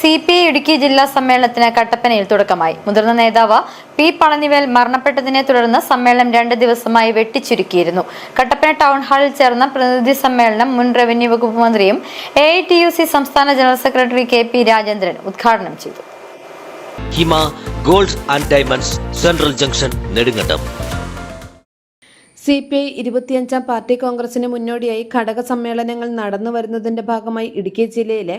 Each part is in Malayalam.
സി പി ഐ ഇടുക്കി ജില്ലാ സമ്മേളനത്തിന് കട്ടപ്പനയിൽ തുടക്കമായി. മുതിർന്ന നേതാവ് പി പളനിവേൽ മരണപ്പെട്ടതിനെ തുടർന്ന് സമ്മേളനം രണ്ട് ദിവസമായി വെട്ടിച്ചുരുക്കിയിരുന്നു. കട്ടപ്പന ടൗൺ ഹാളിൽ ചേർന്ന പ്രതിനിധി സമ്മേളനം മുൻ റവന്യൂ വകുപ്പ് മന്ത്രിയും A I T U C സംസ്ഥാന general secretary K P Rajendran ഉദ്ഘാടനം ചെയ്തു. Hima gold and diamonds central junction Nedumkandam. C P I ഇരുപത്തിയഞ്ചാം പാർട്ടി കോൺഗ്രസിന് മുന്നോടിയായി ഘടക സമ്മേളനങ്ങൾ നടന്നു വരുന്നതിന്റെ ഭാഗമായി ഇടുക്കി ജില്ലയിലെ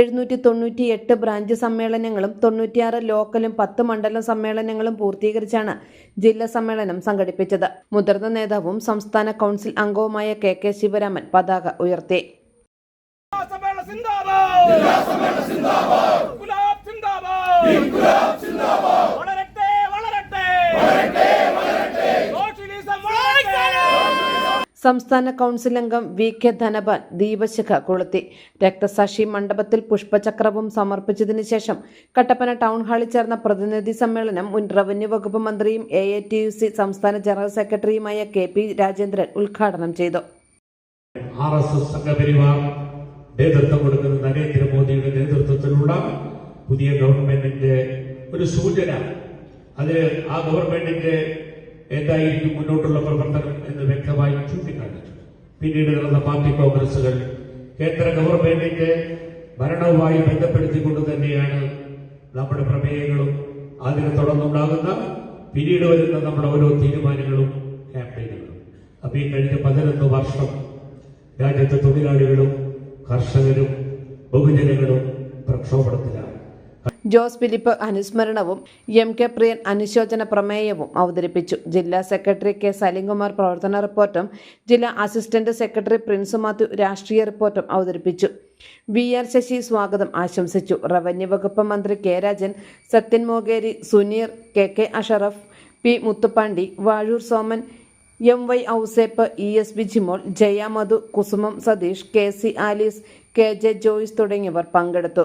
എഴുന്നൂറ്റി തൊണ്ണൂറ്റി എട്ട് ബ്രാഞ്ച് സമ്മേളനങ്ങളും തൊണ്ണൂറ്റിയാറ് ലോക്കലും പത്ത് മണ്ഡലം സമ്മേളനങ്ങളും പൂർത്തീകരിച്ചാണ് ജില്ലാ സമ്മേളനം സംഘടിപ്പിച്ചത്. മുതിർന്ന നേതാവും സംസ്ഥാന കൗൺസിൽ അംഗവുമായ കെ കെ ശിവരാമൻ പതാക ഉയർത്തി. സംസ്ഥാന കൗൺസിൽ അംഗം വി കെ ധനപാൽ ദീപശിഖ കൊളുത്തി. രക്തസാക്ഷി മണ്ഡപത്തിൽ പുഷ്പചക്രവും സമർപ്പിച്ചതിനു ശേഷം കട്ടപ്പന ടൗൺ ഹാളിൽ ചേർന്ന പ്രതിനിധി സമ്മേളനം മുൻ റവന്യൂ വകുപ്പ് മന്ത്രിയും A A T U C സംസ്ഥാന ജനറൽ സെക്രട്ടറിയുമായ കെ പി രാജേന്ദ്രൻ ഉദ്ഘാടനം ചെയ്തു. സംഘപരിവാർ കൊടുക്കുന്ന നേതൃത്വത്തിലുള്ള പുതിയ ഗവൺമെന്റിന്റെ ഒരു സൂചന. അത് ആ ഗവൺമെന്റിന്റെ എന്തായിരിക്കും മുന്നോട്ടുള്ള പ്രവർത്തനം എന്ന് വ്യക്തമായി ചൂണ്ടിക്കാണിച്ചു. പിന്നീട് നടന്ന പാർട്ടി കോൺഗ്രസുകൾ കേന്ദ്ര ഗവൺമെന്റിന്റെ ഭരണവുമായി ബന്ധപ്പെടുത്തിക്കൊണ്ട് തന്നെയാണ് നമ്മുടെ പ്രമേയങ്ങളും അതിനെ തുടർന്നുണ്ടാകുന്ന പിന്നീട് വരുന്ന നമ്മുടെ ഓരോ തീരുമാനങ്ങളും ക്യാമ്പയിനുകളും അപ്പൊ ഈ കഴിഞ്ഞ പതിനൊന്ന് വർഷം രാജ്യത്തെ തൊഴിലാളികളും കർഷകരും ബഹുജനങ്ങളും പ്രക്ഷോഭത്തിലാണ് ജോസ് ഫിലിപ്പ് അനുസ്മരണവും എം കെ പ്രിയൻ അനുശോചന പ്രമേയവും അവതരിപ്പിച്ചു. ജില്ലാ സെക്രട്ടറി കെ സലിംകുമാർ പ്രവർത്തന റിപ്പോർട്ടും ജില്ലാ അസിസ്റ്റന്റ് സെക്രട്ടറി പ്രിൻസ് മാത്യു രാഷ്ട്രീയ റിപ്പോർട്ടും അവതരിപ്പിച്ചു. വി ആർ ശശി സ്വാഗതം ആശംസിച്ചു. റവന്യൂ വകുപ്പ് മന്ത്രി K Rajan Sathyan Mogeri Suneer K K Ashraf P Muthupandi Vazhoor Soman M Y Ouseph E S Bijimol Jaya Madhu Kusumam Satheesh K C Alice K J Joyce തുടങ്ങിയവർ പങ്കെടുത്തു.